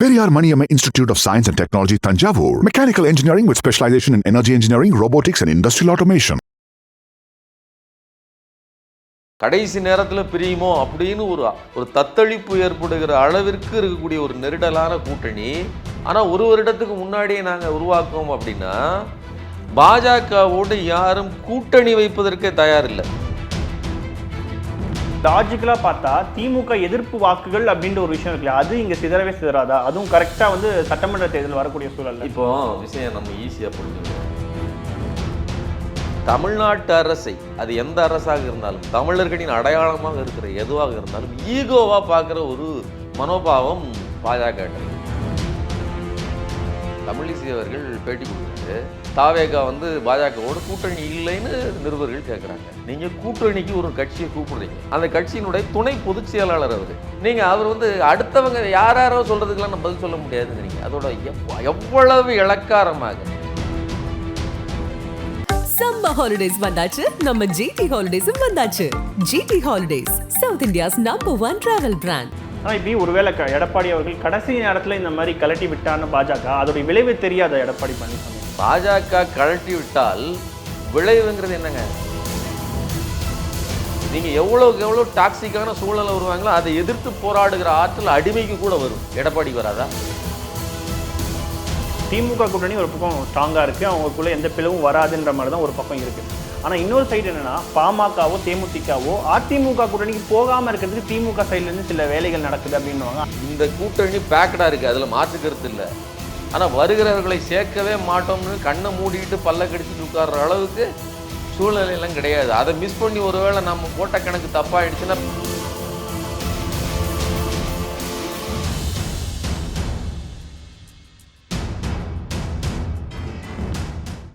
Periyar Maniyam institute of science and technology Thanjavur mechanical engineering with specialisation in energy engineering robotics and industrial automation கடைசி நேரத்தில் பிரியுமோ அப்படின்னு ஒரு ஒரு தத்தளிப்பு ஏற்படுகிற அளவிற்கு இருக்கக்கூடிய ஒரு நெருடலான கூட்டணி ஆனால் ஒரு வருடத்துக்கு முன்னாடியே நாங்கள் உருவாக்குவோம் அப்படின்னா பாஜகவோடு யாரும் கூட்டணி வைப்பதற்கே தயார் இல்லை லாஜிக்கலாக பார்த்தா திமுக எதிர்ப்பு வாக்குகள் அப்படின்ற ஒரு விஷயம் இருக்குல்ல அது இங்கே சிதறவே சிதறாதா? அதுவும் கரெக்டாக வந்து சட்டமன்ற தேர்தல் வரக்கூடிய சூழல் இப்போ விஷயம் நம்ம ஈஸியாக புரிஞ்சுக்கணும். தமிழ்நாட்டு அரசை அது எந்த அரசாக இருந்தாலும் தமிழர்களின் அடையாளமாக இருக்கிற எதுவாக இருந்தாலும் ஈகோவாக பார்க்குற ஒரு மனோபாவம் பாஜக தமிழிசை அவர்கள் பேட்டி கொடுத்துட்டு தாவேகா வந்து பாஜகவோட கூட்டணி இல்லைன்னு நிருபர்கள் கேட்குறாங்க நீங்கள் கூட்டணிக்கு ஒரு கட்சியை கூப்பிடுறீங்க. அந்த கட்சியினுடைய துணை பொதுச் செயலாளர் அவர். நீங்கள் அவர் வந்து அடுத்தவங்க யார் யாரோ சொல்கிறதுக்கெல்லாம் நம்ம பதில் சொல்ல முடியாதுங்கிறீங்க. அதோட எவ்வ- எவ்வளவு இளக்காரமாக சம்மர் ஹாலிடேஸ் வந்தாச்சு. நம்ம ஜிடி ஹாலிடேஸும் வந்தாச்சு. GT holidays South India's number one travel brand ஆனா இப்படி ஒருவேளை க- எடப்பாடி அவர்கள் கடைசி நேரத்துல இந்த மாதிரி கலட்டி விட்டான்னு பாஜக அதோட விளைவு தெரியாத எடப்பாடி பழனிசாமி. பாஜக கழட்டி விட்டால் விளைவுங்கிறது என்னங்க? நீங்க எவ்வளவுக்கு எவ்வளவு டாக்ஸிக்கான சூழலை வருவாங்களோ அதை எதிர்த்து போராடுகிற ஆற்றல் அடிமைக்கு கூட வரும். எடப்பாடிக்கு வராதா? திமுக கூட்டணி ஒரு பக்கம் ஸ்ட்ராங்கா இருக்கு. அவங்களுக்குள்ள எந்த பிளவும் வராதுன்ற மாதிரி தான் ஒரு பக்கம் இருக்கு. ஆனா இன்னொரு சைடு என்னன்னா பாமகவோ தேமுதிகவோ அதிமுக கூட்டணிக்கு போகாம இருக்கிறதுக்கு திமுக சைடுல இருந்து சில வேலைகள் நடக்குது அப்படின்னுவாங்க. இந்த கூட்டணி பேக்கடா இருக்கு. அதுல மாற்று கருத்து இல்லை. ஆனா வருகிறவர்களை சேர்க்கவே மாட்டோம்னு கண்ணை மூடிட்டு பல்ல கடிச்சிட்டு உட்கார்ற அளவுக்கு சூழ்நிலை எல்லாம் கிடையாது. அதை மிஸ் பண்ணி ஒருவேளை நம்ம போட்ட கணக்கு தப்பாயிடுச்சுன்னா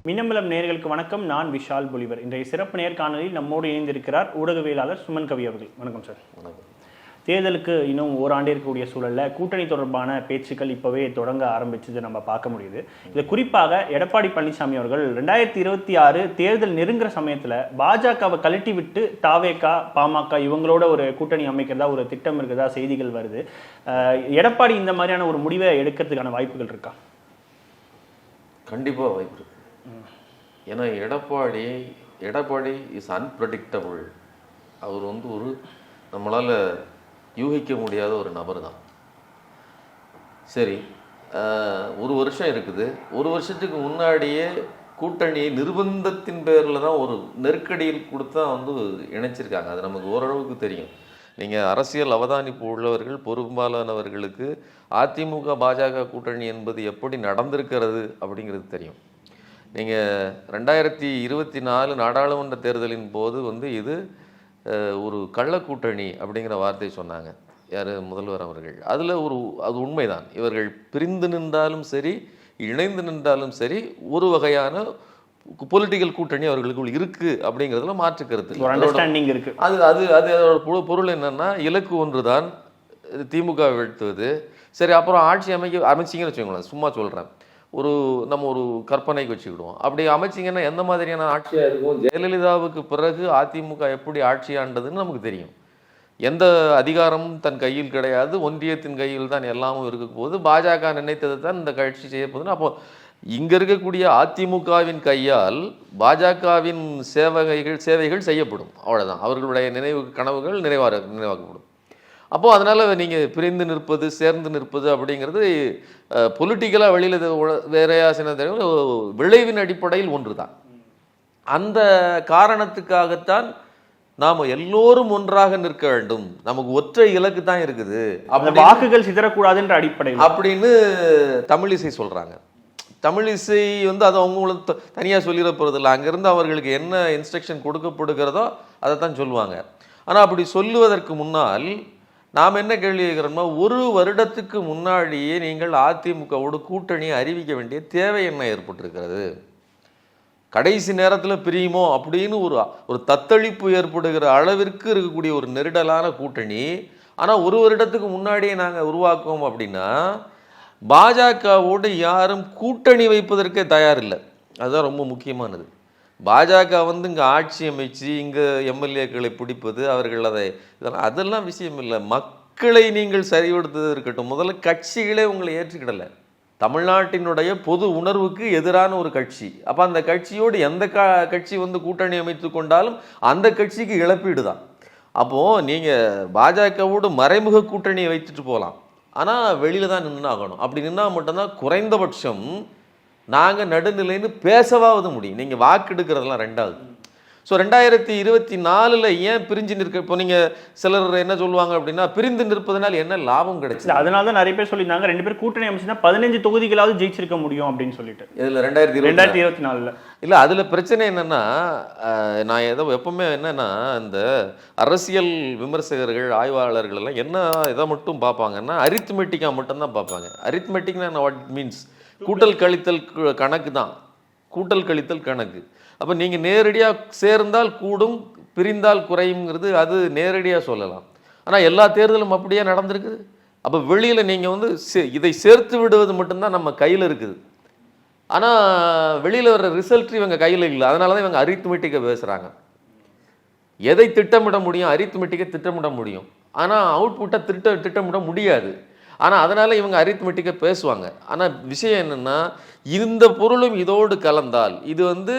மின்னம்பலம் நேயர்களுக்கு வணக்கம். நான் விஷால் பொலிவர். இன்றைய சிறப்பு நேர்காணலில் நம்மோடு இணைந்திருக்கிறார் ஊடகவியலாளர் சுமன் கவி அவர்கள். வணக்கம் சார். தேர்தலுக்கு இன்னும் ஓராண்டு இருக்கக்கூடிய சூழலில் கூட்டணி தொடர்பான பேச்சுக்கள் இப்போவே தொடங்க ஆரம்பிச்சது நம்ம பார்க்க முடியுது. இது குறிப்பாக எடப்பாடி பழனிசாமி அவர்கள் ரெண்டாயிரத்தி இருபத்தி ஆறு தேர்தல் நெருங்குற சமயத்தில் பாஜகவை கழட்டி விட்டு தாவேக்கா பாமக இவங்களோட ஒரு கூட்டணி அமைக்கிறதா ஒரு திட்டம் இருக்கிறதா செய்திகள் வருது. எடப்பாடி இந்த மாதிரியான ஒரு முடிவை எடுக்கிறதுக்கான வாய்ப்புகள் இருக்கா? கண்டிப்பாக வாய்ப்பு இருக்கு. ஏன்னா எடப்பாடி எடப்பாடி இஸ் அன்பிரடிக்டபுள் அவர் வந்து ஒரு நம்மளால் யூகிக்க முடியாத ஒரு நபர் தான். சரி ஒரு வருஷம் இருக்குது. ஒரு வருஷத்துக்கு முன்னாடியே கூட்டணி நிர்பந்தத்தின் பேரில் தான் ஒரு நெருக்கடியில் கொடுத்து தான் வந்து இணைச்சிருக்காங்க. அது நமக்கு ஓரளவுக்கு தெரியும். நீங்கள் அரசியல் அவதானிப்பு உள்ளவர்கள் பெரும்பாலானவர்களுக்கு அதிமுக பாஜக கூட்டணி என்பது எப்படி நடந்திருக்கிறது அப்படிங்கிறது தெரியும். நீங்கள் ரெண்டாயிரத்தி இருபத்தி நாலு நாடாளுமன்ற தேர்தலின் போது வந்து இது ஒரு கள்ள கூட்டணி அப்படிங்கிற வார்த்தை சொன்னாங்க. யார்? முதல்வர் அவர்கள். அதில் ஒரு அது உண்மைதான். இவர்கள் பிரிந்து நின்றாலும் சரி இணைந்து நின்றாலும் சரி ஒரு வகையான பொலிட்டிக்கல் கூட்டணி அவர்களுக்குள் இருக்கு அப்படிங்கிறதுல மாற்று கருத்து. இருக்கு. அது அது அது அதோட பொரு- பொருள் என்னன்னா இலக்கு ஒன்று தான் திமுக வீழ்த்துவது. சரி அப்புறம் ஆட்சி அமைக்க அமைச்சிங்கன்னு வச்சுக்கோங்களேன் சும்மா சொல்கிறேன் ஒரு நம்ம ஒரு கற்பனைக்கு வச்சுக்கிடுவோம். அப்படி அமைச்சிங்கன்னா எந்த மாதிரியான ஆட்சியாக இருக்கும்? ஜெயலலிதாவுக்கு பிறகு அதிமுக எப்படி ஆட்சி ஆண்டதுன்னு நமக்கு தெரியும். எந்த அதிகாரமும் தன் கையில் கிடையாது ஒன்றியத்தின் கையில் தான் எல்லாமும் இருக்க போது பாஜக நினைத்தது தான் இந்த கட்சி செய்ய போகுதுன்னு. அப்போ இங்க இருக்கக்கூடிய அதிமுகவின் கையால் பாஜகவின் சேவைகள் சேவைகள் செய்யப்படும். அவ்வளவுதான். அவர்களுடைய நினைவு கனவுகள் நிறைவார நினைவாக்கப்படும் அப்போ அதனால நீங்க பிரிந்து நிற்பது சேர்ந்து நிற்பது அப்படிங்கிறது பொலிட்டிக்கலாக வெளியில் வேறையா சின்ன தெரியும் விளைவின் அடிப்படையில் ஒன்று தான் அந்த காரணத்துக்காகத்தான் நாம் எல்லோரும் ஒன்றாக நிற்க வேண்டும். நமக்கு ஒற்றை இலக்கு தான் இருக்குது. அப்படி வாக்குகள் சிதறக்கூடாதுன்ற அடிப்படையில். அப்படின்னு தமிழிசை சொல்றாங்க. தமிழிசை வந்து அது அவங்களுக்கு த- தனியா சொல்லிட போறதில்ல அங்கிருந்து அவர்களுக்கு என்ன இன்ஸ்ட்ரக்ஷன் கொடுக்கப்படுகிறதோ அதை தான் சொல்லுவாங்க. ஆனா அப்படி சொல்லுவதற்கு முன்னால் நாம் என்ன கேள்வி கேட்கிறோம்னா ஒரு வருடத்துக்கு முன்னாடியே நீங்கள் அதிமுகவோடு கூட்டணியை அறிவிக்க வேண்டிய தேவை என்ன ஏற்பட்டிருக்கிறது? கடைசி நேரத்தில் பிரியுமோ? அப்படின்னு ஒரு ஒரு தத்தளிப்பு ஏற்படுகிற அளவிற்கு இருக்கக்கூடிய ஒரு நெருடலான கூட்டணி. ஆனால் ஒரு வருடத்துக்கு முன்னாடியே நாங்கள் உருவாக்குவோம் அப்படின்னா பாஜகவோடு யாரும் கூட்டணி வைப்பதற்கே தயாரில்லை. அதுதான் ரொம்ப முக்கியமானது. பாஜக வந்து இங்கே ஆட்சி அமைச்சு இங்கே எம்எல்ஏக்களை பிடிப்பது அவர்கள் அதை இதெல்லாம் அதெல்லாம் விஷயம் இல்லை. மக்களை நீங்கள் சரிபடுத்துவது இருக்கட்டும். முதல்ல கட்சிகளே உங்களை ஏற்றுக்கிடலை. தமிழ்நாட்டினுடைய பொது உணர்வுக்கு எதிரான ஒரு கட்சி. அப்போ அந்த கட்சியோடு எந்த க கட்சி வந்து கூட்டணி அமைத்து கொண்டாலும் அந்த கட்சிக்கு இழப்பீடு தான். அப்போது நீங்கள் பாஜகவோடு மறைமுக கூட்டணியை வைத்துட்டு போகலாம். ஆனால் வெளியில் தான் நின்று ஆகணும் அப்படி நின்னால் மட்டும்தான் குறைந்தபட்சம் நாங்கள் நடுநிலைன்னு பேசவாவது முடியும். நீங்கள் வாக்கெடுக்கிறதெல்லாம் ரெண்டாவது. ஸோ ரெண்டாயிரத்தி இருபத்தி நாலில் ஏன் பிரிஞ்சு நிற்க இப்போ நீங்கள் சிலர் என்ன சொல்லுவாங்க அப்படின்னா பிரிந்து நிற்பதனால் என்ன லாபம் கிடைச்சது? அதனால தான் நிறைய பேர் சொல்லியிருந்தாங்க. ரெண்டு பேர் கூட்டணி அமைச்சுன்னா பதினஞ்சு தொகுதிகளாவது ஜெயிச்சிருக்க முடியும் அப்படின்னு சொல்லிட்டு. இதில் ரெண்டாயிரத்தி ரெண்டாயிரத்தி இருபத்தி நாலுல. இல்லை அதில் பிரச்சனை என்னென்னா நான் ஏதோ எப்பவுமே என்னென்னா இந்த அரசியல் விமர்சகர்கள் ஆய்வாளர்கள் எல்லாம் என்ன இதை மட்டும் பார்ப்பாங்கன்னா அரித்மெட்டிக்காக மட்டும்தான் பார்ப்பாங்க. அரித்மெட்டிக்னா வாட் மீன்ஸ் கூட்டல் கழித்தல் கணக்கு தான். கூட்டல் கழித்தல் கணக்கு. அப்போ நீங்கள் நேரடியாக சேர்ந்தால் கூடும் பிரிந்தால் குறையுங்கிறது அது நேரடியாக சொல்லலாம். ஆனால் எல்லா தேர்தலும் அப்படியே நடந்திருக்குது. அப்போ வெளியில் நீங்கள் வந்து சே- இதை சேர்த்து விடுவது மட்டும்தான் நம்ம கையில் இருக்குது. ஆனால் வெளியில் வர ரிசல்ட் இவங்க கையில் இல்லை. அதனால தான் இவங்க அரித்மெட்டிக்கை பேசுகிறாங்க எதை திட்டமிட முடியும் அரித்மெட்டிக்கை திட்டமிட முடியும். ஆனால் அவுட்புட்டை திட்ட திட்டமிட முடியாது. ஆனால் அதனால் இவங்க அரித்மெட்டிக்காக பேசுவாங்க. ஆனால் விஷயம் என்னென்னா இந்த பொருளும் இதோடு கலந்தால் இது வந்து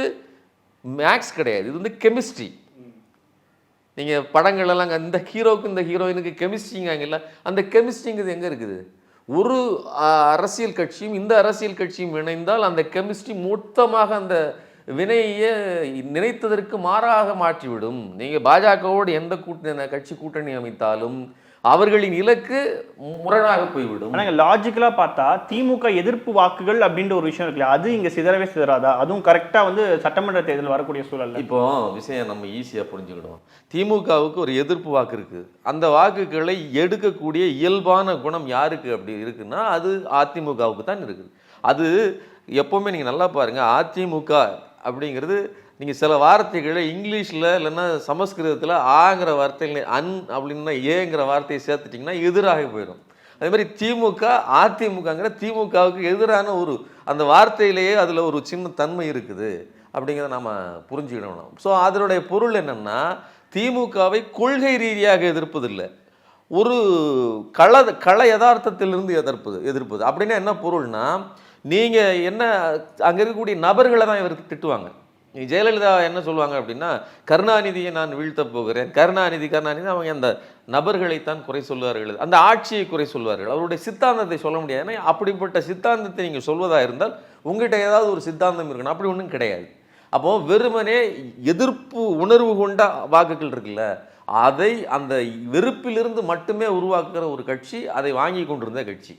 மேக்ஸ் கிடையாது. இது வந்து கெமிஸ்ட்ரி. நீங்கள் படங்களெல்லாம் இந்த ஹீரோவுக்கு இந்த ஹீரோயினுக்கு கெமிஸ்ட்ரிங்காங்கல்ல அந்த கெமிஸ்ட்ரிங்கிறது எங்கே இருக்குது? ஒரு அரசியல் கட்சியும் இந்த அரசியல் கட்சியும் இணைந்தால் அந்த கெமிஸ்ட்ரி மொத்தமாக அந்த வினையை நினைத்ததற்கு மாறாக மாற்றிவிடும். நீங்கள் பாஜகவோடு எந்த கூட்டணி கட்சி கூட்டணி அமைத்தாலும் அவர்களின் இலக்கு முரணாக போய்விடும். ஆனா லாஜிக்கலா பார்த்தா திமுக எதிர்ப்பு வாக்குகள் அப்படின்ற ஒரு விஷயம் இருக்குல்ல அது இங்க சிதறவே சிதறாதா? அதுவும் கரெக்டா வந்து சட்டமன்ற தேர்தல் வரக்கூடிய சூழல்ல. இப்போ விஷயம் நம்ம ஈஸியாக புரிஞ்சுக்கிடுவோம். திமுகவுக்கு ஒரு எதிர்ப்பு வாக்கு இருக்கு. அந்த வாக்குகளை எடுக்கக்கூடிய இயல்பான குணம் யாருக்கு அப்படி இருக்குன்னா அது அதிமுகவுக்கு தான் இருக்குது. அது எப்போவுமே நீங்கள் நல்லா பாருங்க அதிமுக அப்படிங்கிறது நீங்கள் சில வார்த்தைகளை இங்கிலீஷில் இல்லைன்னா சமஸ்கிருதத்தில் ஆங்கிற வார்த்தைகளை அன் அப்படின்னா ஏங்கிற வார்த்தையை சேர்த்துட்டிங்கன்னா எதிராக போயிடும். அதே மாதிரி திமுக அதிமுகங்கிற திமுகவுக்கு எதிரான ஒரு அந்த வார்த்தையிலேயே அதில் ஒரு சின்ன தன்மை இருக்குது. அப்படிங்கிறத நம்ம புரிஞ்சுக்கிடணும். ஸோ அதனுடைய பொருள் என்னென்னா திமுகவை கொள்கை ரீதியாக எதிர்ப்பதில்லை. ஒரு கள கள யதார்த்தத்திலிருந்து எதிர்ப்பது எதிர்ப்பது. அப்படின்னா என்ன பொருள்னா நீங்கள் என்ன அங்கே இருக்கக்கூடிய நபர்களை தான் இவருக்கு திட்டுவாங்க. ஜெயலலிதா என்ன சொல்லுவாங்க அப்படின்னா கருணாநிதியை நான் வீழ்த்தப் போகிறேன். கருணாநிதி கருணாநிதி அவங்க அந்த நபர்களைத்தான் குறை சொல்வார்கள் அந்த ஆட்சியை குறை சொல்வார்கள் அவருடைய சித்தாந்தத்தை சொல்ல முடியாது. ஏன்னா அப்படிப்பட்ட சித்தாந்தத்தை நீங்கள் சொல்வதா இருந்தால் உங்ககிட்ட ஏதாவது ஒரு சித்தாந்தம் இருக்கணும். அப்படி ஒன்றும் கிடையாது. அப்போ வெறுமனே எதிர்ப்பு உணர்வு கொண்ட வாக்குகள் இருக்குல்ல அதை அந்த வெறுப்பிலிருந்து மட்டுமே உருவாக்குற ஒரு கட்சி அதை வாங்கி கொண்டிருந்த கட்சி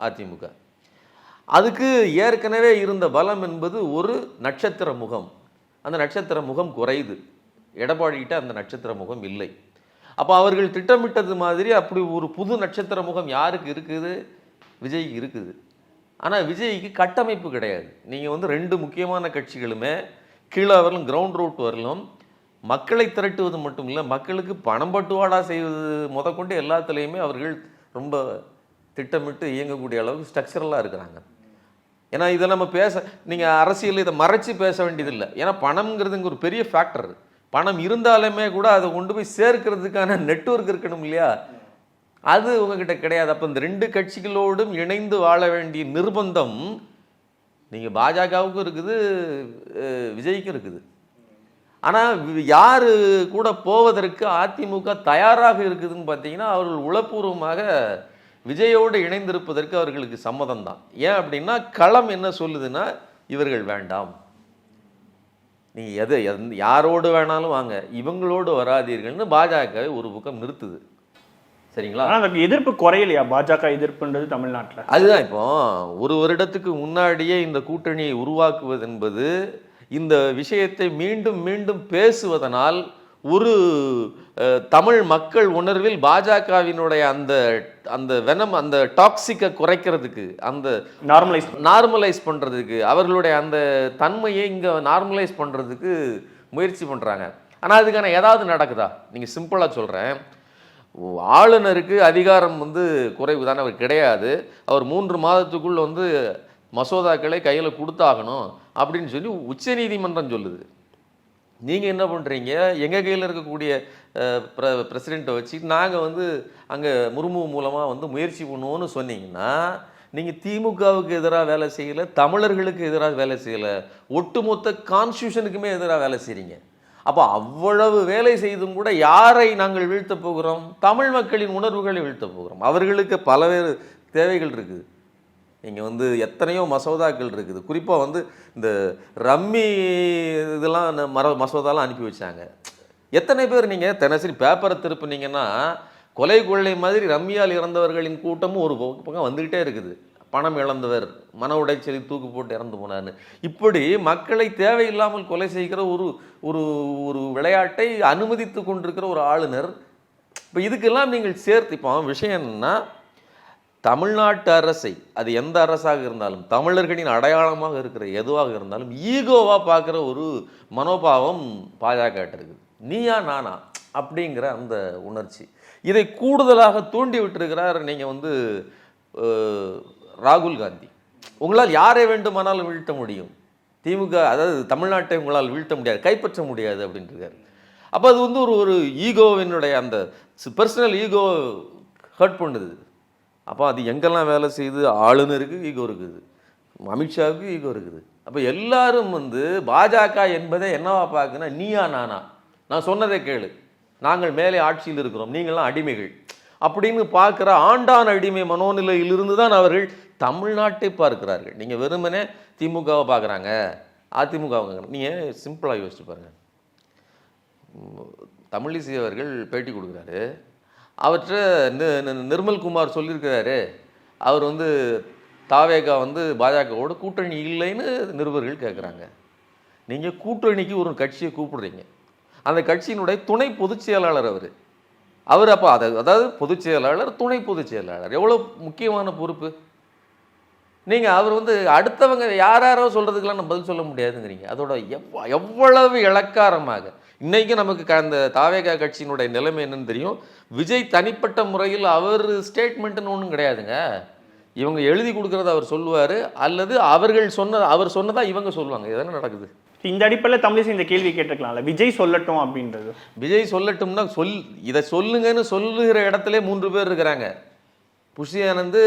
அதிமுக. அதுக்கு ஏற்கனவே இருந்த பலம் என்பது ஒரு நட்சத்திர முகம். அந்த நட்சத்திர முகம் குறையுது. எடப்பாடிகிட்ட அந்த நட்சத்திர முகம் இல்லை. அப்போ அவர்கள் திட்டமிட்டது மாதிரி அப்படி ஒரு புது நட்சத்திர முகம் யாருக்கு இருக்குது? விஜய்க்கு இருக்குது. ஆனால் விஜய்க்கு கட்டமைப்பு கிடையாது. நீங்கள் வந்து ரெண்டு முக்கியமான கட்சிகளுமே கீழே வரலும் கிரவுண்ட் ரூட் வரலும் மக்களை திரட்டுவது மட்டும் இல்லை மக்களுக்கு பணம் பட்டுவாடா செய்வது முதற்கொண்டு எல்லாத்துலேயுமே அவர்கள் ரொம்ப திட்டமிட்டு இயங்கக்கூடிய அளவுக்கு ஸ்ட்ரக்சரலாக இருக்கிறாங்க. ஏன்னா இதை நம்ம பேச நீங்கள் அரசியல் இதை மறைச்சி பேச வேண்டியதில்லை. ஏன்னா பணம்ங்கிறதுங்க ஒரு பெரிய ஃபேக்டர் பணம் இருந்தாலுமே கூட அதை கொண்டு போய் சேர்க்கிறதுக்கான நெட்வொர்க் இருக்கணும் இல்லையா? அது உங்ககிட்ட கிடையாது. அப்போ இந்த ரெண்டு கட்சிகளோடும் இணைந்து வாழ வேண்டிய நிர்பந்தம் நீங்கள் பாஜகவுக்கும் இருக்குது விஜய்க்கும் இருக்குது. ஆனால் யார் கூட போவதற்கு அதிமுக தயாராக இருக்குதுன்னு பார்த்தீங்கன்னா அவர்கள் உளப்பூர்வமாக விஜயோடு இணைந்திருப்பதற்கு அவர்களுக்கு சம்மதம் தான் ஏன் அப்படின்னா களம் என்ன சொல்லுதுன்னா இவர்கள் வேண்டாம். நீ எது யாரோடு வேணாலும் வாங்க இவங்களோடு வராதீர்கள்னு பாஜக ஒரு பக்கம் நிறுத்துது. சரிங்களா? ஆனா அதுக்கு எதிர்ப்பு குறையலையா? பாஜக எதிர்ப்புன்றது தமிழ்நாட்டுல. அதுதான் இப்போ. ஒரு வருடத்துக்கு முன்னாடியே இந்த கூட்டணியை உருவாக்குவது என்பது இந்த விஷயத்தை மீண்டும் மீண்டும் பேசுவதனால் ஒரு தமிழ் மக்கள் உணர்வில் பாஜகவினுடைய அந்த அந்த வெனம் அந்த டாக்ஸிக்கை குறைக்கிறதுக்கு அந்த நார்மலைஸ் நார்மலைஸ் பண்ணுறதுக்கு அவர்களுடைய அந்த தன்மையை இங்கே நார்மலைஸ் பண்ணுறதுக்கு முயற்சி பண்ணுறாங்க ஆனால் அதுக்கான ஏதாவது நடக்குதா? நீங்கள் சிம்பிளாக சொல்கிறேன் ஆளுநருக்கு அதிகாரம் வந்து குறைவு தானே அவர் கிடையாது. அவர் மூன்று மாதத்துக்குள்ள வந்து மசோதாக்களை கையில் கொடுத்தாகணும் அப்படின்னு சொல்லி உச்சநீதிமன்றம் சொல்லுது. நீங்கள் என்ன பண்ணுறீங்க எங்கள் கையில் இருக்கக்கூடிய ப்ர பிரசிடெண்ட்டை வச்சு நாங்கள் வந்து அங்கே முர்மு மூலமாக வந்து முயற்சி பண்ணுவோன்னு சொன்னீங்கன்னா நீங்கள் திமுகவுக்கு எதிராக வேலை செய்யலை தமிழர்களுக்கு எதிராக வேலை செய்யலை ஒட்டுமொத்த கான்ஸ்டியூஷனுக்குமே எதிராக வேலை செய்கிறீங்க அப்போ அவ்வளவு வேலை செய்தும் கூட யாரை நாங்கள் வீழ்த்தப் போகிறோம்? தமிழ் மக்களின் உணர்வுகளை வீழ்த்தப் போகிறோம். அவர்களுக்கு பலவேறு தேவைகள் இருக்குது. இங்கே வந்து எத்தனையோ மசோதாக்கள் இருக்குது. குறிப்பாக வந்து இந்த ரம்மி இதெல்லாம் மர மசோதாலாம் அனுப்பி வச்சாங்க. எத்தனை பேர் நீங்கள் தினசரி பேப்பரை திருப்புனீங்கன்னா கொலை கொள்ளை மாதிரி ரம்மியால் இறந்தவர்களின் கூட்டமும் ஒரு பக்கம் வந்துக்கிட்டே இருக்குது. பணம் இழந்தவர் மன உடைச்சலில் தூக்கு போட்டு இறந்து போனார்னு. இப்படி மக்களை தேவையில்லாமல் கொலை செய்கிற ஒரு ஒரு ஒரு விளையாட்டை அனுமதித்து கொண்டிருக்கிற ஒரு ஆளுநர் இப்போ இதுக்கெல்லாம் நீங்கள் சேர்த்து இப்போ விஷயம் என்னன்னா தமிழ்நாட்டு அரசை அது எந்த அரசாக இருந்தாலும் தமிழர்களின் அடையாளமாக இருக்கிற எதுவாக இருந்தாலும் ஈகோவாக பார்க்குற ஒரு மனோபாவம் பாஜக இருக்குது. நீயா நானா? அப்படிங்கிற அந்த உணர்ச்சி. இதை கூடுதலாக தூண்டி விட்டிருக்கிறார் நீங்கள் வந்து ராகுல் காந்தி. உங்களால் யாரை வேண்டுமானாலும் வீழ்த்த முடியும். திமுக அதாவது தமிழ்நாட்டை உங்களால் வீழ்த்த முடியாது கைப்பற்ற முடியாது அப்படின்ட்டுருக்காரு அப்போ அது வந்து ஒரு ஒரு ஈகோவினுடைய அந்த பர்சனல் ஈகோ ஹர்ட் பண்ணுது. அப்போ அது எங்கெல்லாம் வேலை செய்யுது ஆளுநருக்கு ஈகோ இருக்குது. அமித்ஷாவுக்கு ஈகோ இருக்குது. அப்போ எல்லாரும் வந்து பாஜக என்பதை என்னவா பார்க்குன்னா நீயா நானா? நான் சொன்னதை கேளு. நாங்கள் மேலே ஆட்சியில் இருக்கிறோம் நீங்களாம் அடிமைகள். அப்படின்னு பார்க்குற ஆண்டான் அடிமை மனோநிலையிலிருந்து தான் அவர்கள் தமிழ்நாட்டை பார்க்கிறார்கள். நீங்கள் வெறுமனே திமுகவை பார்க்குறாங்க. அதிமுகவை நீங்கள் சிம்பிளாக யோசிச்சு பாருங்கள் தமிழிசை அவர்கள் பேட்டி கொடுக்குறாரு. அவற்றை நி- நிர்மல் குமார் சொல்லியிருக்கிறாரு. அவர் வந்து தாவேகா வந்து பாஜகவோட கூட்டணி இல்லைன்னு நிருபர்கள் கேட்குறாங்க நீங்கள் கூட்டணிக்கு ஒரு கட்சியை கூப்பிடுறீங்க. அந்த கட்சியினுடைய துணை பொதுச் செயலாளர் அவர். அவர் அப்போ அதை அதாவது பொதுச் செயலாளர் துணை பொதுச் செயலாளர். எவ்வளோ முக்கியமான பொறுப்பு? நீங்கள் அவர் வந்து அடுத்தவங்க யார் யாரோ சொல்கிறதுக்கெல்லாம் நம்ம பதில் சொல்ல முடியாதுங்கிறீங்க. அதோட எவ்வளவு இலக்காரமாக இன்னைக்கு நமக்கு அந்த தாவேகா கட்சியினுடைய நிலைமை என்னன்னு தெரியும். விஜய் தனிப்பட்ட முறையில் அவர் ஸ்டேட்மெண்ட்டுன்னு ஒன்றும் கிடையாதுங்க. இவங்க எழுதி கொடுக்கறத அவர் சொல்லுவார் அல்லது அவர்கள் சொன்ன அவர் சொன்னதா இவங்க சொல்லுவாங்க. இதெல்லாம் நடக்குது? இந்த அடிப்படையில் தமிழிசை இந்த கேள்வி கேட்டிருக்கலாம்ல. விஜய் சொல்லட்டும் அப்படின்றது. விஜய் சொல்லட்டும்னா சொல் இதை சொல்லுங்கன்னு சொல்லுகிற இடத்துல மூன்று பேர் இருக்கிறாங்க. புஷி ஆனந்த்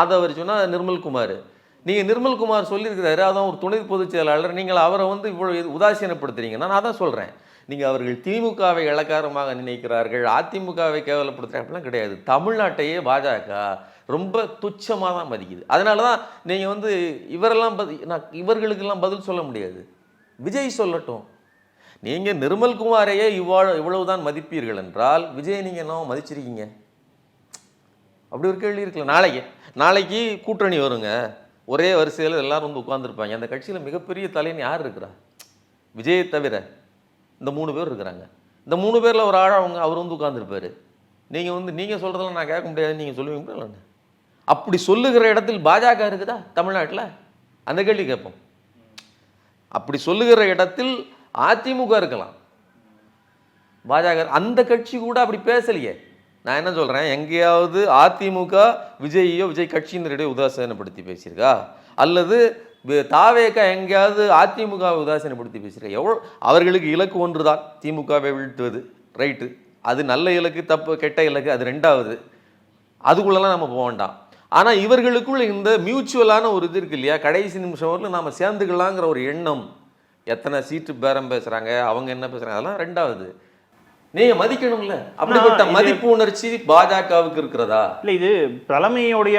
ஆதவ் அர்ஜுனா நிர்மல்குமார் நீங்கள் நிர்மல்குமார் சொல்லியிருக்கிறாரு. அதான் ஒரு துணை பொதுச் செயலாளர். நீங்கள் அவரை வந்து இவ்வளோ உதாசீனப்படுத்துறீங்க நான் அதான் சொல்கிறேன் நீங்கள் அவர்கள் திமுகவை இலக்காரமாக நினைக்கிறார்கள் அதிமுகவை கேவலப்படுத்துகிறாங்க அப்படிலாம் கிடையாது. தமிழ்நாட்டையே பாஜக ரொம்ப துச்சமாக தான் மதிக்குது. அதனால தான் நீங்கள் வந்து இவரெல்லாம் பதி நான் இவர்களுக்கெல்லாம் பதில் சொல்ல முடியாது. விஜய் சொல்லட்டும். நீங்கள் நிர்மல்குமாரையே இவ்வளோ இவ்வளவுதான் மதிப்பீர்கள் என்றால் விஜய் நீங்கள் என்ன மதிச்சிருக்கீங்க. அப்படி ஒரு கேள்வி இருக்குல்ல. நாளைக்கு நாளைக்கு கூட்டணி வருங்க. ஒரே வரிசையில் எல்லோரும் வந்து உட்காந்துருப்பாங்க அந்த கட்சியில் மிகப்பெரிய தலைன்னு யார் இருக்கிறா? விஜயை தவிர இந்த மூணு பேர் இருக்கிறாங்க. இந்த மூணு பேரில் ஒரு ஆள் அவங்க அவர் வந்து உட்காந்துருப்பார் நீங்கள் வந்து நீங்கள் சொல்கிறதெல்லாம் நான் கேட்க முடியாது நீங்கள் சொல்லுவீங்களா இல்லைன்னு? அப்படி சொல்லுகிற இடத்தில் பாஜக இருக்குதா தமிழ்நாட்டில்? அந்த கேள்வி கேட்போம். அப்படி சொல்லுகிற இடத்தில் அதிமுக இருக்கலாம். பாஜக அந்த கட்சி கூட அப்படி பேசலையே. நான் என்ன சொல்கிறேன் எங்கேயாவது அதிமுக விஜய்யோ விஜய் கட்சியினரிடையே உதாசீனப்படுத்தி பேசியிருக்கா? அல்லது வி- தாவேகா எங்கேயாவது அதிமுகவை உதாசீனப்படுத்தி பேசுகிறேன் எவ்வளோ அவர்களுக்கு இலக்கு ஒன்று தான் திமுகவை வீழ்த்துவது ரைட்டு. அது நல்ல இலக்கு தப்பு கெட்ட இலக்கு அது ரெண்டாவது. அதுக்குள்ளெல்லாம் நம்ம போக வேண்டாம். ஆனால் இவர்களுக்குள்ள இந்த மியூச்சுவலான ஒரு இது இருக்கு இல்லையா? கடைசி நிமிஷம் வரலும் நாம் சேர்ந்துக்கலாங்கிற ஒரு எண்ணம். எத்தனை சீட்டு பேரம் பேசுகிறாங்க அவங்க என்ன பேசுகிறாங்க அதெல்லாம் ரெண்டாவது. நீங்க மதிக்கணும்ல. அப்படிப்பட்ட மதிப்பு உணர்ச்சி பாஜகவுக்கு இருக்கிறதா? இல்ல இது தலைமையோடைய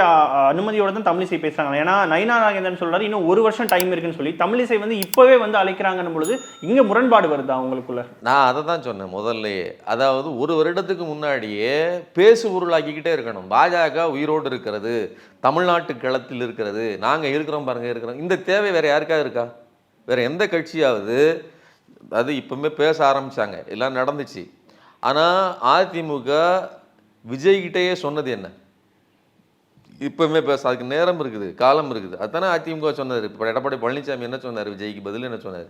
அனுமதியோட தான் தமிழிசை பேசுறாங்க ஏன்னா நயினா நாகேந்திரன் சொல்றாரு இன்னும் ஒரு வருஷம் டைம் இருக்குன்னு சொல்லி. தமிழிசை வந்து இப்பவே வந்து அழைக்கிறாங்கன்னும் பொழுது இங்க முரண்பாடு வருதா உங்களுக்குள்ள? நான் அதை தான் சொன்னேன் முதல்லயே. அதாவது ஒரு வருடத்துக்கு முன்னாடியே பேசு பொருளாக்கிக்கிட்டே இருக்கணும். பாஜக உயிரோடு இருக்கிறது. தமிழ்நாட்டு களத்தில் இருக்கிறது. நாங்க இருக்கிறோம் பாருங்க இருக்கிறோம். இந்த தேவை வேற யாருக்கா இருக்கா? வேற எந்த கட்சியாவது அது இப்பவுமே பேச ஆரம்பிச்சாங்க. எல்லாம் நடந்துச்சு. ஆனால் அதிமுக விஜய்கிட்டயே சொன்னது என்ன? இப்பவுமே பேச அதுக்கு நேரம் இருக்குது காலம் இருக்குது. அதுதானே அதிமுக சொன்னார். இப்போ எடப்பாடி பழனிசாமி என்ன சொன்னார்? விஜய்க்கு பதில் என்ன சொன்னார்?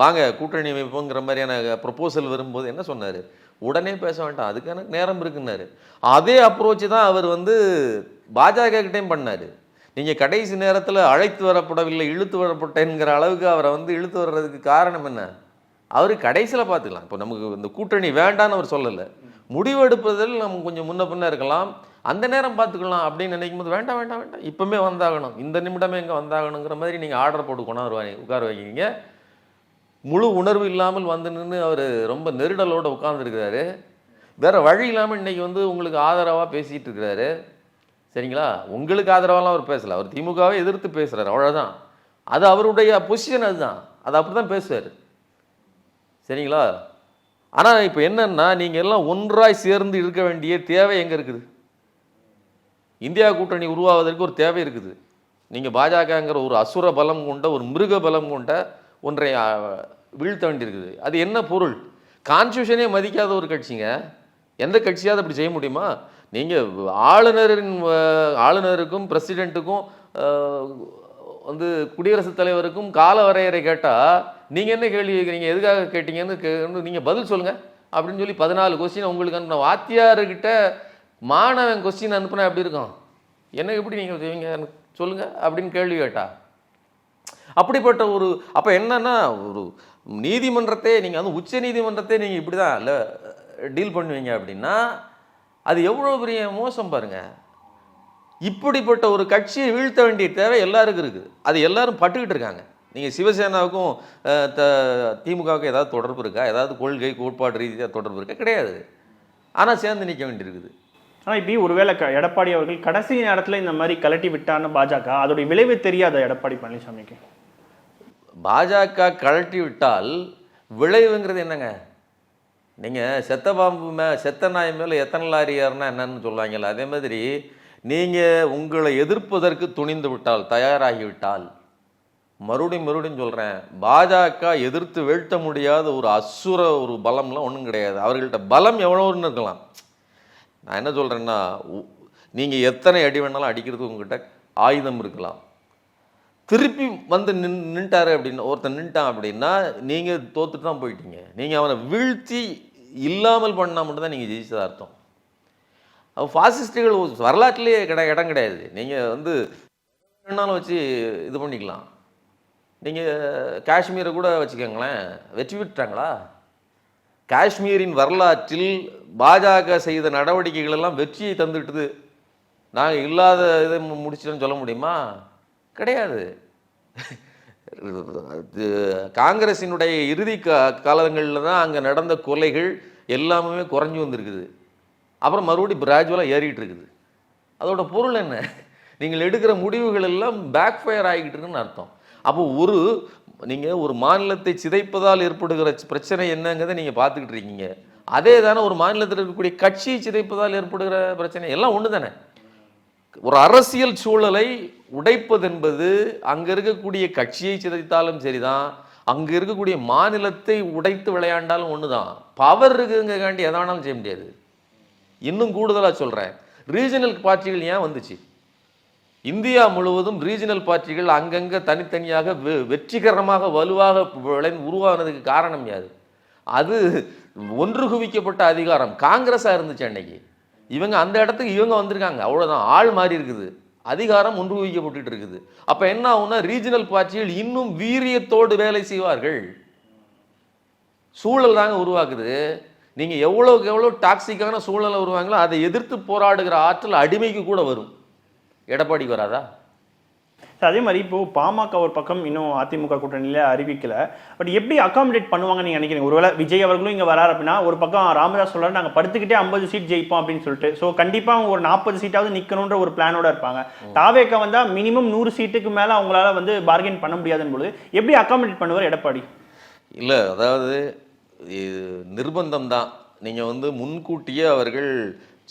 வாங்க கூட்டணி அமைப்புங்கிற மாதிரியான ப்ரொபோசல் வரும்போது என்ன சொன்னார்? உடனே பேச வேண்டாம் அதுக்கான நேரம் இருக்குன்னாரு. அதே அப்ரோச் தான் அவர் வந்து பாஜக கிட்டேயும் பண்ணார். நீங்கள் கடைசி நேரத்தில் அழைத்து வரப்படவில்லை இழுத்து வரப்பட்டேங்கிற அளவுக்கு அவரை வந்து இழுத்து வர்றதுக்கு காரணம் என்ன? அவர் கடைசியில் பார்த்துக்கலாம். இப்போ நமக்கு இந்த கூட்டணி வேண்டான்னு அவர் சொல்லலை. முடிவெடுப்பதில் நம்ம கொஞ்சம் முன்ன பின்ன இருக்கலாம். அந்த நேரம் பார்த்துக்கலாம் அப்படின்னு நினைக்கும் போது வேண்டாம் வேண்டாம் வேண்டாம். இப்போமே வந்தாகணும். இந்த நிமிடமே இங்கே வந்தாகணுங்கிற மாதிரி நீங்கள் ஆர்டர் போட்டு கொண்டாந்து உட்கார வைக்கிறீங்க. முழு உணர்வு இல்லாமல் வந்து நின்று அவர் ரொம்ப நெருடலோடு உட்காந்துருக்கிறாரு வேறு வழி இல்லாமல் இன்னைக்கு வந்து உங்களுக்கு ஆதரவாக பேசிகிட்டு இருக்கிறாரு. சரிங்களா? உங்களுக்கு ஆதரவாலாம் அவர் பேசலை. அவர் திமுகவை எதிர்த்து பேசுகிறார் அவ்வளோதான் அது அவருடைய பொசிஷன் அதுதான். அது அப்படி தான் பேசுவார். சரிங்களா? ஆனால் இப்போ என்னன்னா நீங்கள் எல்லாம் ஒன்றாய் சேர்ந்து இருக்க வேண்டிய தேவை எங்கே இருக்குது? இந்தியா கூட்டணி உருவாவதற்கு ஒரு தேவை இருக்குது. நீங்கள் பாஜகங்கிற ஒரு அசுர பலம் கொண்ட ஒரு மிருக பலம் கொண்ட ஒன்றை வீழ்த்த வேண்டியிருக்குது. அது என்ன பொருள்? கான்ஸ்டியூஷனே மதிக்காத ஒரு கட்சிங்க. எந்த கட்சியாவது அப்படி செய்ய முடியுமா? நீங்கள் ஆளுநரின் ஆளுநருக்கும் பிரசிடெண்ட்டுக்கும் வந்து குடியரசுத் தலைவருக்கும் கால வரையறை கேட்டால் நீங்கள் என்ன கேள்வி கேட்குறீங்க எதுக்காக கேட்டீங்கன்னு நீங்கள் பதில் சொல்லுங்கள் அப்படின்னு சொல்லி பதினாலு கொஸ்டின் உங்களுக்கு அனுப்பின வாத்தியார்கிட்ட மாணவன் கொஸ்டின் அனுப்புனா எப்படி இருக்கும்? என்ன எப்படி நீங்கள் செய்வீங்க? சொல்லுங்கள் அப்படின்னு கேள்வி கேட்டா. அப்படிப்பட்ட ஒரு அப்போ என்னன்னா ஒரு நீதிமன்றத்தை நீங்கள் வந்து உச்ச நீதிமன்றத்தை நீங்கள் இப்படி தான் இல்லை டீல் பண்ணுவீங்க அப்படின்னா அது எவ்வளோ பெரிய மோசம் பாருங்கள் இப்படிப்பட்ட ஒரு கட்சியை வீழ்த்த வேண்டிய தேவை எல்லாருக்கும் இருக்குது. அது எல்லாரும் பட்டுக்கிட்டு இருக்காங்க. நீங்கள் சிவசேனாவுக்கும் த- திமுகவுக்கும் ஏதாவது தொடர்பு இருக்கா? ஏதாவது கொள்கை கோட்பாடு ரீதியாக தொடர்பு இருக்கா? கிடையாது. ஆனால் சேர்ந்து நிற்க வேண்டியிருக்குது. ஆனா இப்போ ஒருவேளை க- எடப்பாடி அவர்கள் கடைசி நேரத்துல இந்த மாதிரி கலட்டி விட்டான்னு பாஜக அதோடைய விளைவு தெரியாத எடப்பாடி பழனிசாமிக்கு? பாஜக கழட்டி விட்டால் விளைவுங்கிறது என்னங்க? நீங்கள் செத்த பாம்பு மே செத்த நாய் மேலே எத்தனை லாரி ஏறினா என்னன்னு சொல்லுவாங்கல்ல அதே மாதிரி நீங்கள் உங்களை எதிர்ப்பதற்கு துணிந்து விட்டால் தயாராகி விட்டால் மறுபடியும் மறுபடியும் சொல்கிறேன் பாஜக எதிர்த்து வீழ்த்த முடியாத ஒரு அசுர ஒரு பலம்லாம் ஒன்றும் கிடையாது. அவர்கள்ட்ட பலம் எவ்வளோன்னு இருக்கலாம். நான் என்ன சொல்கிறேன்னா நீங்கள் எத்தனை அடி வேணாலும் அடிக்கிறது உங்ககிட்ட ஆயுதம் இருக்கலாம். திருப்பி வந்து நின் நின்ட்டாரு அப்படின்னு ஒருத்தன் நின்ட்டான் அப்படின்னா நீங்கள் தோத்துட்டு தான் போயிட்டீங்க. நீங்கள் அவனை வீழ்த்தி இல்லாமல் பண்ணால் மட்டும்தான் நீங்கள் ஜெயிச்சதாக அர்த்தம். அவன் ஃபாசிஸ்டுகள் வரலாற்றிலேயே கிட இடம் கிடையாது. நீங்கள் வந்து வேணாலும் வச்சு இது பண்ணிக்கலாம். நீங்கள் காஷ்மீரை கூட வச்சுக்கோங்களேன் வெற்றி பெற்றாங்களா காஷ்மீரின் வரலாற்றில் பாஜக செய்த நடவடிக்கைகள் எல்லாம் வெற்றியை தந்துட்டுது. நாங்கள் இல்லாத இதை மு- முடிச்சிட்டோன்னு சொல்ல முடியுமா? கிடையாது. காங்கிரஸினுடைய காங்கிரசினுடைய இறுதி கா காலங்களில் தான் அங்கே நடந்த கொலைகள் எல்லாமே குறைஞ்சி வந்திருக்குது. அப்புறம் மறுபடியும் கிராஜுவலாக ஏறிக்கிட்டு இருக்குது. அதோட பொருள் என்ன? நீங்கள் எடுக்கிற முடிவுகள் எல்லாம் பேக் ஃபயர் ஆகிக்கிட்டு இருக்குன்னு அர்த்தம். அப்போ ஒரு நீங்கள் ஒரு மாநிலத்தை சிதைப்பதால் ஏற்படுகிற பிரச்சனை என்னங்கிறதை நீங்கள் பார்த்துக்கிட்டு இருக்கீங்க. அதே தானே ஒரு மாநிலத்தில் இருக்கக்கூடிய கட்சியை சிதைப்பதால் ஏற்படுகிற பிரச்சனை. எல்லாம் ஒன்று தானே. ஒரு அரசியல் சூழலை உடைப்பதென்பது அங்கே இருக்கக்கூடிய கட்சியை சிதைத்தாலும் சரிதான் அங்கே இருக்கக்கூடிய மாநிலத்தை உடைத்து விளையாண்டாலும் ஒன்று தான் பவர் இருக்குங்கிறக்காண்டி எதானாலும் செய்ய முடியாது. இன்னும் கூடுதலாக சொல்கிறேன் ரீஜனல் பார்ட்டிகள் ஏன் வந்துச்சு? இந்தியா முழுவதும் ரீஜனல் பார்ட்டிகள் அங்கங்கே தனித்தனியாக வெ- வெற்றிகரமாக வலுவாக விளைந்து உருவானதுக்கு காரணம் யாது அது ஒன்று குவிக்கப்பட்ட அதிகாரம். காங்கிரஸாக இருந்துச்சு அன்னைக்கு இவங்க அந்த இடத்துக்கு இவங்க வந்திருக்காங்க. அவ்வளோதான் ஆள் மாறி இருக்குது. அதிகாரம் ஒன்று குவிக்கப்பட்டு இருக்குது அப்போ என்ன ஆகும்னா ரீஜனல் பார்ட்டிகள் இன்னும் வீரியத்தோடு வேலை செய்வார்கள். சூழல் தாங்க உருவாக்குது. நீங்கள் எவ்வளோக்கு எவ்வளோ டாக்ஸிக்கான சூழலை உருவாங்களோ அதை எதிர்த்து போராடுகிற ஆற்றல் அடிமைக்கு கூட வரும். எடப்பாடிக்கு வராதா? அதே மாதிரி இப்போ பாமக ஒரு பக்கம் இன்னும் அதிமுக கூட்டணியில அறிவிக்கல. பட் எப்படி அகாமடேட் பண்ணுவாங்கன்னு நீங்க நினைக்கிறீங்க? ஒருவேளை விஜய் அவர்களும் இங்க வராரு அப்படின்னா ஒரு பக்கம் ராமதாஸ் சொல்றாரு நாங்க படுத்துக்கிட்டே ஐம்பது சீட் ஜெயிப்போம் அப்படின்னு சொல்லிட்டு. ஸோ கண்டிப்பா அவங்க ஒரு நாற்பது சீட்டாவது நிக்கணும்ன்ற ஒரு பிளானோட இருப்பாங்க. தாவேக்கா வந்தா மினிமம் நூறு சீட்டுக்கு மேல அவங்களால வந்து பார்கெயின் பண்ண முடியாதுன்னு பொழுது எப்படி அகாமடேட் பண்ணுவார் எடப்பாடி? இல்லை அதாவது நிர்பந்தம் தான் நீங்கள் வந்து முன்கூட்டியே அவர்கள்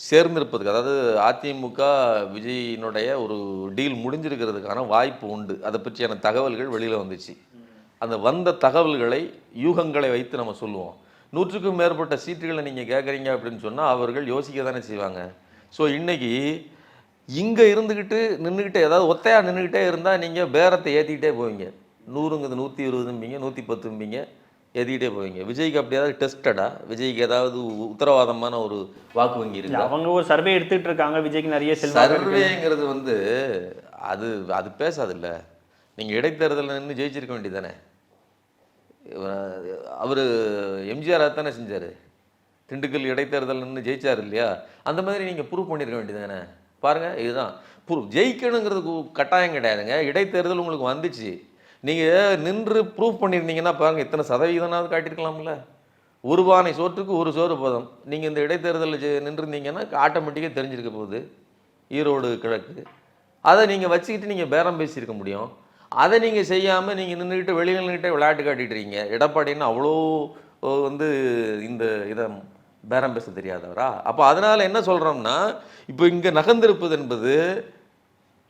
சேர்ந்திருப்பதுக்கு அதாவது அதிமுக விஜயினுடைய ஒரு டீல் முடிஞ்சிருக்கிறதுக்கான வாய்ப்பு உண்டு. அதை பற்றியான தகவல்கள் வெளியில் வந்துச்சு. அந்த வந்த தகவல்களை யூகங்களை வைத்து நம்ம சொல்லுவோம். நூற்றுக்கும் மேற்பட்ட சீட்டுகளை நீங்கள் கேட்குறீங்க அப்படின்னு சொன்னால் அவர்கள் யோசிக்க தானே செய்வாங்க. ஸோ இன்றைக்கி இங்கே இருந்துக்கிட்டு நின்றுக்கிட்டே ஏதாவது ஒத்தையாக நின்றுக்கிட்டே இருந்தால் நீங்கள் பேரத்தை ஏற்றிக்கிட்டே போவீங்க. நூறுங்கிறது நூற்றி இருபதும்பீங்க நூற்றி பத்தும்பீங்க ஏற்றிக்கிட்டே போவீங்க. விஜய்க்கு அப்படி ஏதாவது டெஸ்டடா? விஜய்க்கு ஏதாவது உத்தரவாதமான ஒரு வாக்கு வங்கி இருக்கா? அவங்க ஒரு சர்வே எடுத்துட்டு இருக்காங்க. விஜய்க்கு நிறைய. சர்வேங்கிறது வந்து அது அது பேசாதுல்ல. நீங்கள் இடைத்தேர்தலில் நின்று ஜெயிச்சிருக்க வேண்டியதானே அவர் எம்ஜிஆர் தானே செஞ்சார்? திண்டுக்கல் இடைத்தேர்தல் நின்று ஜெயிச்சார் இல்லையா? அந்த மாதிரி நீங்கள் ப்ரூவ் பண்ணியிருக்க வேண்டியதானே பாருங்கள் இதுதான். ப்ரூவ் ஜெயிக்கணுங்கிறது கட்டாயம் கிடையாதுங்க. இடைத்தேர்தல் உங்களுக்கு வந்துச்சு. நீங்கள் நின்று ப்ரூவ் பண்ணியிருந்தீங்கன்னா பாருங்கள் இத்தனை சதவீதம்னாவது காட்டியிருக்கலாம்ல. ஒரு பானை சோற்றுக்கு ஒரு சோறு பதம். நீங்கள் இந்த இடைத்தேர்தலில் நின்றுருந்தீங்கன்னா ஆட்டோமேட்டிக்காக தெரிஞ்சிருக்க போகுது. ஈரோடு கிழக்கு. அதை நீங்கள் வச்சுக்கிட்டு நீங்கள் பேரம் பேசியிருக்க முடியும். அதை நீங்கள் செய்யாமல் நீங்கள் நின்றுக்கிட்டு வெளியில் நின்றுக்கிட்டே விளையாட்டு காட்டிட்டு இருக்கீங்க. எடப்பாடின்னு அவ்வளோ வந்து இந்த இதை பேரம் பேச தெரியாதவரா? அப்போ அதனால் என்ன சொல்கிறோம்னா இப்போ இங்கே நகர்ந்திருப்பது என்பது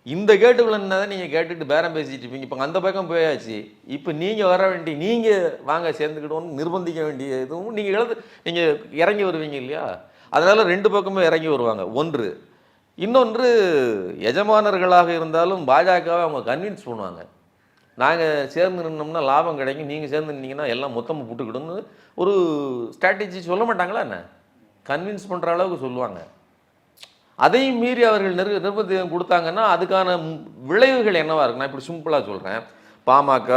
இந்த கேட்டுக்குள்ள தான் நீங்கள் கேட்டுட்டு பேரம் பேசிட்டு இருப்பீங்க. இப்போ அந்த பக்கம் போயாச்சு. இப்போ நீங்கள் வர வேண்டிய நீங்கள் வாங்க சேர்ந்துக்கிட்டோன்னு நிர்பந்திக்க வேண்டிய இதுவும் நீங்கள் இழந்து நீங்கள் இறங்கி வருவீங்க இல்லையா? அதனால ரெண்டு பக்கமும் இறங்கி வருவாங்க. ஒன்று இன்னொன்று எஜமானர்களாக இருந்தாலும் பாஜகவை அவங்க கன்வின்ஸ் பண்ணுவாங்க. நாங்கள் சேர்ந்து நின்னோம்னா லாபம் கிடைக்கும். நீங்கள் சேர்ந்து நின்னீங்கன்னா எல்லாம் மொத்தமாக புட்டுக்கிடும்னு ஒரு ஸ்ட்ராட்டஜி சொல்ல மாட்டாங்களா என்ன? கன்வின்ஸ் பண்ணுற அளவுக்கு சொல்லுவாங்க. அதையும் மீறி அவர்கள் நிர் நிர்பந்தம் கொடுத்தாங்கன்னா அதுக்கான விளைவுகள் என்னவாக இருக்கு நான் இப்படி சிம்பிளாக சொல்கிறேன் பாமக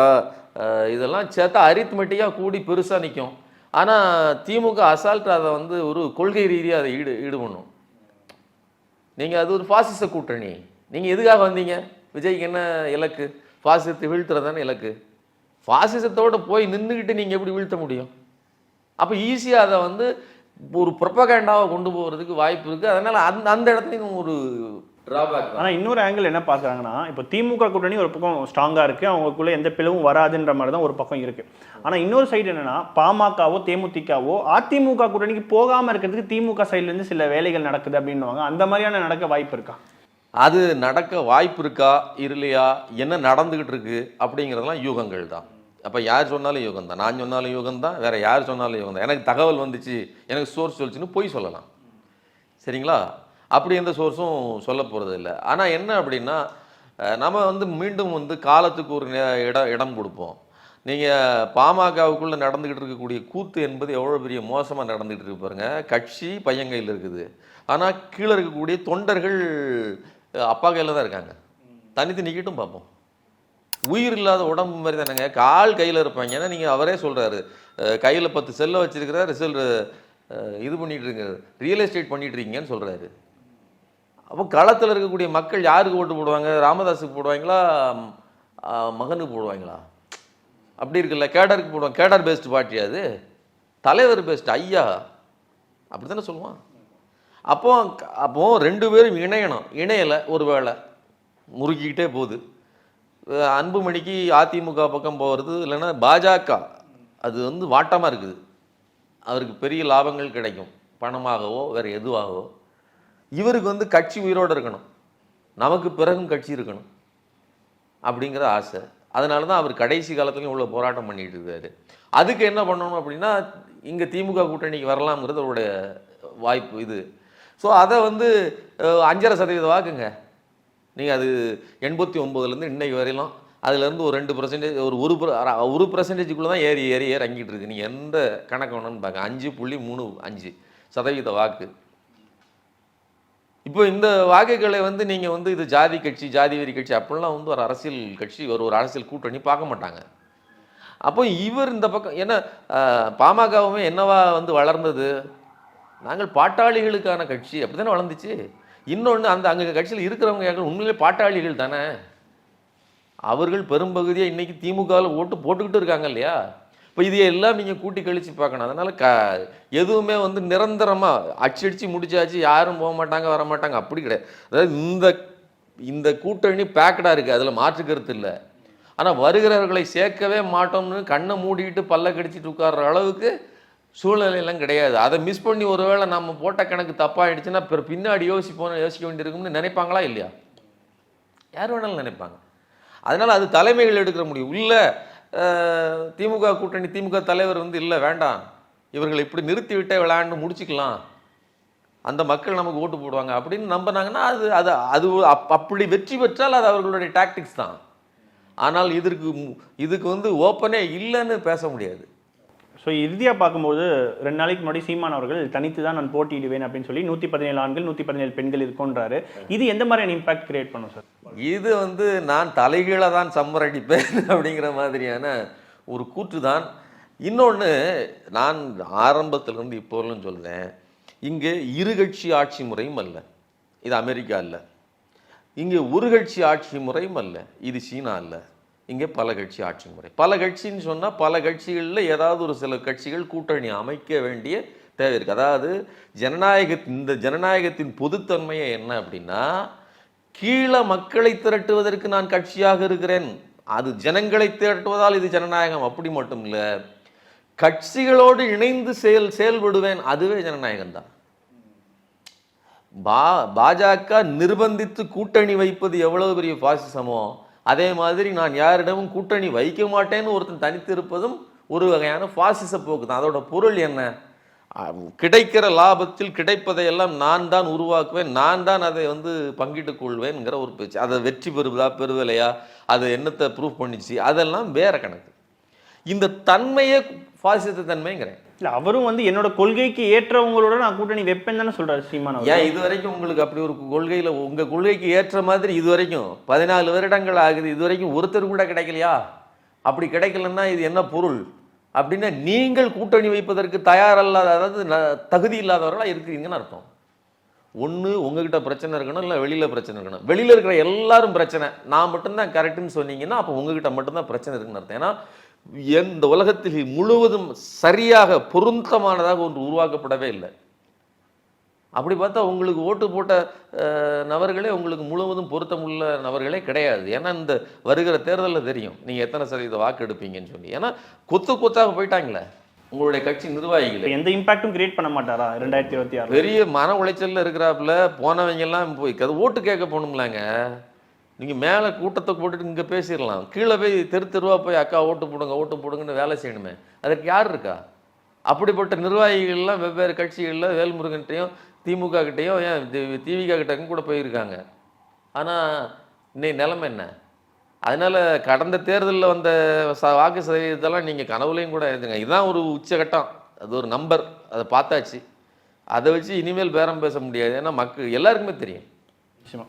இதெல்லாம் சேர்த்தா அரித்மெட்டிக்காக கூடி பெருசாக நிற்கும் ஆனால் திமுக அசால்ட் அதை வந்து ஒரு கொள்கை ரீதியாக அதை ஈடு ஈடு பண்ணும் நீங்கள் அது ஒரு பாசிச கூட்டணி. நீங்கள் எதுக்காக வந்தீங்க? விஜய்க்கு என்ன இலக்கு? பாசிசத்தை வீழ்த்துறது தானே இலக்கு. பாசிசத்தோடு போய் நின்றுக்கிட்டு நீங்கள் எப்படி வீழ்த்த முடியும்? அப்போ ஈஸியாக அதை வந்து ஒரு ப்ரொப்பகேண்டாவை கொண்டு போகிறதுக்கு வாய்ப்பு இருக்குது அதனால் அந்த அந்த இடத்துலையும் ஒரு ட்ராபேக் ஆனா இன்னொரு ஆங்கிள் என்ன பார்க்கறாங்கன்னா இப்போ திமுக கூட்டணி ஒரு பக்கம் ஸ்ட்ராங்கா இருக்கு. அவங்களுக்குள்ள எந்த பிளவும் வராதுன்ற மாதிரி தான் ஒரு பக்கம் இருக்கு. ஆனா இன்னொரு சைடு என்னன்னா பாமகவோ தேமுதிகவோ அதிமுக கூட்டணிக்கு போகாம இருக்கிறதுக்கு திமுக சைடுல இருந்து சில வேலைகள் நடக்குது அப்படின்னுவாங்க. அந்த மாதிரியான நடக்க வாய்ப்பு இருக்கா? அது நடக்க வாய்ப்பு இருக்கா? இல்லையா? என்ன நடந்துக்கிட்டு இருக்கு? அப்படிங்கிறதெல்லாம் யூகங்கள் தான். அப்போ யார் சொன்னாலும் யோகம் தான் நான் சொன்னாலும் யூகம் தான் வேறு யார் சொன்னாலும் யோகம் தான் எனக்கு தகவல் வந்துச்சு எனக்கு சோர்ஸ் சொல்லிச்சுன்னு போய் சொல்லலாம். சரிங்களா? அப்படி எந்த சோர்ஸும் சொல்ல போகிறது இல்லை. ஆனால் என்ன அப்படின்னா நம்ம வந்து மீண்டும் வந்து காலத்துக்கு ஒரு நே- இடம் இடம் கொடுப்போம். நீங்கள் பாமகவுக்குள்ளே நடந்துக்கிட்டு இருக்கக்கூடிய கூத்து என்பது எவ்வளோ பெரிய மோசமாக நடந்துக்கிட்டு இருக்கு பாருங்கள் கட்சி பையன் கையில் இருக்குது. ஆனால் கீழே இருக்கக்கூடிய தொண்டர்கள் அப்பா கையில் தான் இருக்காங்க. தனித்து நிற்கட்டும் பார்ப்போம் உயிர் இல்லாத உடம்பு மாதிரி தானேங்க. கால் கையில் இருப்பாங்க. ஏன்னா நீங்கள் அவரே சொல்கிறாரு கையில் பத்து செல்லை வச்சிருக்கிற ரிசல்ட் இது பண்ணிட்டு ரியல் எஸ்டேட் பண்ணிட்டு இருக்கீங்கன்னு சொல்கிறாரு அப்போ களத்தில் இருக்கக்கூடிய மக்கள் யாருக்கு ஓட்டு போடுவாங்க? ராமதாஸுக்கு போடுவாங்களா? மகனுக்கு போடுவாங்களா? அப்படி இருக்குல்ல. கேடருக்கு போடுவாங்க. கேடர் பேஸ்ட் பார்ட்டி அது. தலைவர் பேஸ்ட் ஐயா. அப்படி தானே சொல்லுவான். அப்போ அப்போது ரெண்டு பேரும் இணையணும். இணையலை ஒரு வேளை. முறுக்கிக்கிட்டே போகுது. அன்புமணிக்கு அதிமுக பக்கம் போகிறது இல்லைன்னா பாஜக. அது வந்து வாட்டமாக இருக்குது. அவருக்கு பெரிய லாபங்கள் கிடைக்கும். பணமாகவோ வேறு எதுவாகவோ. இவருக்கு வந்து கட்சி உயிரோடு இருக்கணும். நமக்கு பிறகும் கட்சி இருக்கணும். அப்படிங்கிற ஆசை. அதனால தான் அவர் கடைசி காலத்துலையும் இவ்வளோ போராட்டம் பண்ணிகிட்டு இருக்காரு. அதுக்கு என்ன பண்ணணும் அப்படின்னா இங்கே திமுக கூட்டணிக்கு வரலாம்ங்கிறது அவருடைய வாய்ப்பு இது. ஸோ அதை வந்து அஞ்சரை சதவீத வாக்குங்க. நீங்கள் அது எண்பத்தி ஒம்போதுலேருந்து இன்னைக்கு வரையிலும் அதுலேருந்து ஒரு ரெண்டு பர்சன்டேஜ் ஒரு ஒரு ஒரு பர்சன்டேஜுக்குள்ளே தான் ஏறி ஏறி ஏறி இறங்கிட்டு இருக்கு. நீங்கள் எந்த கணக்கு வேணும்னு பார்க்க அஞ்சு புள்ளி மூணு அஞ்சு சதவீத வாக்கு. இப்போ இந்த வாக்குகளை வந்து நீங்கள் வந்து இது ஜாதி கட்சி ஜாதி வெறி கட்சி அப்படிலாம் வந்து ஒரு அரசியல் கட்சி ஒரு ஒரு அரசியல் கூட்டணி பார்க்க மாட்டாங்க. அப்போ இவர் இந்த பக்கம் ஏன்னா பாமகவுமே என்னவா வந்து வளர்ந்தது? நாங்கள் பாட்டாளிகளுக்கான கட்சி அப்படி தானே வளர்ந்துச்சு? இன்னொன்று அந்த அங்கே கட்சியில் இருக்கிறவங்க யாரும் உண்மையிலே பாட்டாளிகள் தானே? அவர்கள் பெரும்பகுதியாக இன்றைக்கி திமுகவில் ஓட்டு போட்டுக்கிட்டு இருக்காங்க இல்லையா? இப்போ இது எல்லாம் நீங்கள் கூட்டி கழிச்சு பார்க்கணும். அதனால் க எதுவுமே வந்து நிரந்தரமாக அடிச்சு முடிச்சாச்சு யாரும் போக மாட்டாங்க வர மாட்டாங்க அப்படி கிடையாது. அதாவது இந்த இந்த கூட்டணி பேக்கடாக இருக்குது அதில் மாற்று கருத்து இல்லை. ஆனால் வருகிறவர்களை சேர்க்கவே மாட்டோம்னு கண்ணை மூடிக்கிட்டு பல்ல கடிச்சிட்டு உட்கார்ற அளவுக்கு சூழ்நிலையெல்லாம் கிடையாது. அதை மிஸ் பண்ணி ஒருவேளை நம்ம போட்ட கணக்கு தப்பாயிடுச்சுன்னா பிற- பின்னாடி யோசிப்போம் யோசிக்க வேண்டியிருக்கும்னு நினைப்பாங்களா இல்லையா? யார் வேணாலும் நினைப்பாங்க. அதனால் அது தலைமைகள் எடுக்கிற முடியும். இல்லை திமுக கூட்டணி திமுக தலைவர் வந்து இல்லை வேண்டாம். இவர்களை இப்படி நிறுத்தி விட்டே விளையாண்டு முடிச்சுக்கலாம். அந்த மக்கள் நமக்கு ஓட்டு போடுவாங்க. அப்படின்னு நம்பினாங்கன்னா அது அது அது அப் அப்படி வெற்றி பெற்றால் அது அவர்களுடைய டாக்டிக்ஸ் தான். ஆனால் இதற்கு மு- இதுக்கு வந்து ஓப்பனே இல்லைன்னு பேச முடியாது. ஸோ இறுதியாக பார்க்கும்போது ரெண்டு நாளைக்கு முன்னாடி சீமான் அவர்கள் தனித்து தான் நான் போட்டியிடுவேன் அப்படின்னு சொல்லி நூற்றி பதினேழு ஆண்கள் நூற்றி பதினேழு பெண்கள் இருக்குன்றாரு. இது எந்த மாதிரியான இம்பாக்ட் கிரியேட் பண்ணும் சார் இது வந்து நான் தலைகீழே தான் சம்மரடிப்பேன் அப்படிங்கிற மாதிரியான ஒரு கூற்று தான். இன்னொன்று நான் ஆரம்பத்திலிருந்து இப்போலும் சொல்கிறேன் இங்கே இருகட்சி ஆட்சி முறையும் அல்ல. இது அமெரிக்கா அல்ல. இங்கே ஒரு கட்சி ஆட்சி முறையும் அல்ல. இது சீனா அல்ல. இங்கே பல கட்சி ஆட்சி முறை. பல கட்சின்னு சொன்னால் பல கட்சிகளில் ஏதாவது ஒரு சில கட்சிகள் கூட்டணி அமைக்க வேண்டிய தேவை இருக்குது அதாவது ஜனநாயக இந்த ஜனநாயகத்தின் பொதுத்தன்மையை என்ன அப்படின்னா கீழே மக்களை திரட்டுவதற்கு நான் கட்சியாக இருக்கிறேன். அது ஜனங்களை திரட்டுவதால் இது ஜனநாயகம். அப்படி மட்டும் இல்லை கட்சிகளோடு இணைந்து செயல் செயல்படுவேன். அதுவே ஜனநாயகம் தான் பா பாஜக நிர்பந்தித்து கூட்டணி வைப்பது எவ்வளவு பெரிய பாசிசமோ அதே மாதிரி நான் யாரிடமும் கூட்டணி வைக்க மாட்டேன்னு ஒருத்தன் தனித்திருப்பதும் ஒரு வகையான பாசிச போக்கு தான். அதோட பொருள் என்ன? கிடைக்கிற லாபத்தில் கிடைப்பதையெல்லாம் நான் தான் உருவாக்குவேன் நான் தான் அதை வந்து பங்கிட்டுக் கொள்வேன்ங்கிற ஒரு பேச்சு. அதை வெற்றி பெறுவதா பெறுதலையா? அதை என்னத்தை ப்ரூஃப் பண்ணிச்சு? அதெல்லாம் வேற கணக்கு. இந்த தன்மையே பாசிச தன்மைங்கிறேன். இல்ல அவரும் வந்து என்னோட கொள்கைக்கு ஏற்றவங்களோட நான் கூட்டணி வைப்பேன் தானே சொல்றாரு சீமான் ஏன் இது வரைக்கும் உங்களுக்கு அப்படி ஒரு கொள்கையில உங்க கொள்கைக்கு ஏற்ற மாதிரி இது வரைக்கும் பதினாலு வருடங்கள் ஆகுது இது வரைக்கும் ஒருத்தர் கூட கிடைக்கலையா? அப்படி கிடைக்கலன்னா இது என்ன பொருள்? அப்படின்னா நீங்கள் கூட்டணி வைப்பதற்கு தயாரல்லாத அதாவது தகுதி இல்லாதவர்களா இருக்கிறீங்கன்னு அர்த்தம். ஒன்று உங்ககிட்ட பிரச்சனை இருக்கணும் இல்லை வெளியில் பிரச்சனை இருக்கணும். வெளியில் இருக்கிற எல்லாரும் பிரச்சனை. நான் மட்டும்தான் கரெக்டுன்னு சொன்னீங்கன்னா அப்போ உங்ககிட்ட மட்டும்தான் பிரச்சனை இருக்குன்னு அர்த்தம். ஏன்னா எந்த உலகத்தில் முழுவதும் சரியாக பொருத்தமானதாக ஒன்று உருவாக்கப்படவே இல்லை. அப்படி பார்த்தா உங்களுக்கு ஓட்டு போட்ட நபர்களே உங்களுக்கு முழுவதும் பொருத்தமுள்ள நபர்களே கிடையாது. ஏன்னா இந்த வருகிற தேர்தலில் தெரியும். நீங்கள் எத்தனை சதவீத வாக்கு எடுப்பீங்கன்னு சொல்லி. ஏன்னா கொத்து கொத்தாக போயிட்டாங்களே. உங்களுடைய கட்சி நிர்வாகிகளே. எந்த இம்பாக்டும் கிரியேட் பண்ண மாட்டாரா ரெண்டாயிரத்தி இருபத்தி ஆறு பெரிய மன உளைச்சல்ல இருக்கிறாப்புல போனவங்க எல்லாம் போய் அது ஓட்டு கேட்க போகணும்லாங்க. நீங்கள் மேலே கூட்டத்தை போட்டுட்டு இங்கே பேசிடலாம். கீழே போய் தெரு தெருவாக போய் அக்கா ஓட்டு போடுங்க ஓட்டு போடுங்கன்னு வேலை செய்யணுமே. அதற்கு யார் இருக்கா? அப்படிப்பட்ட நிர்வாகிகள்லாம் வெவ்வேறு கட்சிகளில் வேல்முருகன்ட்டையும் திமுக கிட்டேயும் ஏன் திமுக கிட்டக்கும் கூட போயிருக்காங்க. ஆனால் இன்னைக்கு நிலைமை என்ன? அதனால கடந்த தேர்தலில் வந்த ச வாக்கு சதவீதத்தெல்லாம் நீங்கள் கனவுலையும் கூட எழுதுங்க. இதுதான் ஒரு உச்சகட்டம். அது ஒரு நம்பர். அதை பார்த்தாச்சு. அதை வச்சு இனிமேல் பேரம் பேச முடியாது. ஏன்னா மக்கள் எல்லாருக்குமே தெரியும்.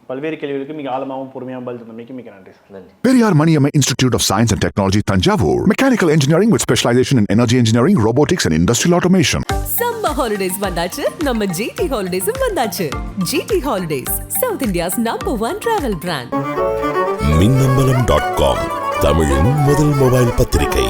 பல்வேறு கேள்விகளுக்கு மிக ஆழமாகவும் பொறுமையாகவும் பதில் தந்தமைக்கு மிக நன்றி சார் நன்றி Periyar Maniyamma Institute of Science and Technology, Tanjavur. Mechanical engineering with specialization in energy engineering, robotics, and industrial automation. Summer holidays வந்தாச்சு நம்ம ஜிடி ஹாலிடேஸும் வந்தாச்சு GT holidays South India's number one travel brand Minnambalam dot com தமிழின் முதல் mobile பத்திரிகை